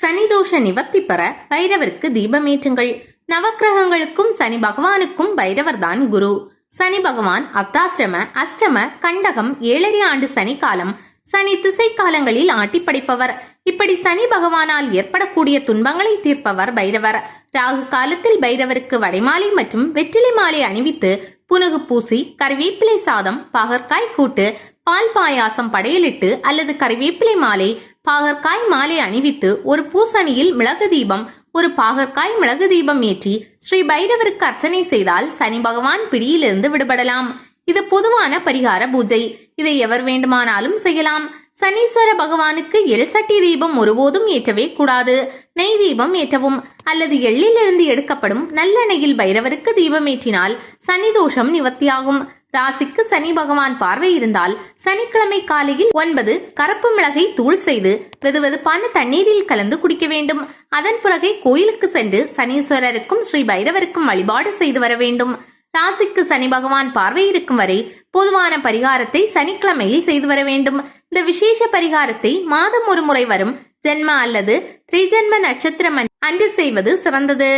சனிதோஷ நிவர்த்தி பெற பைரவருக்கு தீபமேற்றுங்கள். நவக்கிரகங்களுக்கும் சனி பகவானுக்கும் பைரவர்தான் குரு. சனி பகவான் அத்தாசிரம அஷ்டம கண்டகம் ஏழரை ஆண்டு சனி காலம் சனி திசை காலங்களில் ஆட்டி படைப்பவர். இப்படி சனி பகவானால் ஏற்படக்கூடிய துன்பங்களை தீர்ப்பவர் பைரவர். ராகு காலத்தில் பைரவருக்கு வடைமாலை மற்றும் வெற்றிலை மாலை அணிவித்து புனகு பூசி கறிவேப்பிலை சாதம் பாகற்காய் கூட்டு பால் பாயாசம் படையலிட்டு அல்லது கறிவேப்பிலை மாலை பாகற்காய் மாலை அணிவித்து ஒரு பூசணியில் மிளகு தீபம் ஒரு பாகற்காய் மிளகு தீபம் ஏற்றி ஸ்ரீ பைரவருக்கு அர்ச்சனை செய்தால் சனி பகவான் பிடியிலிருந்து விடுபடலாம். இது பொதுவான பரிகார பூஜை. இதை எவர் வேண்டுமானாலும் செய்யலாம். சனீஸ்வர பகவானுக்கு எரிசட்டி சட்டி தீபம் ஒருபோதும் ஏற்றவே கூடாது. நெய் தீபம் ஏற்றவும். அல்லது எள்ளிலிருந்து எடுக்கப்படும் நல்லெண்ணெயில் பைரவருக்கு தீபம் ஏற்றினால் சனி தோஷம் நிவர்த்தியாகும். ராசிக்கு சனி பகவான் பார்வை இருந்தால் சனிக்கிழமை காலையில் ஒன்பது கருப்பு மிளகை தூள் செய்து வெதுவெதுப்பான தண்ணீரில் கலந்து குடிக்க வேண்டும். அதன் பிறகே கோயிலுக்கு சென்று சனீஸ்வரருக்கும் ஸ்ரீ பைரவருக்கும் வழிபாடு செய்து வர வேண்டும். ராசிக்கு சனி பகவான் பார்வை இருக்கும் வரை பொதுவான பரிகாரத்தை சனிக்கிழமையில் செய்து வர வேண்டும். இந்த விசேஷ பரிகாரத்தை மாதம் ஒரு முறை வரும் ஜென்ம அல்லது திரிஜென்ம நட்சத்திரம் அன்று செய்வது சிறந்தது.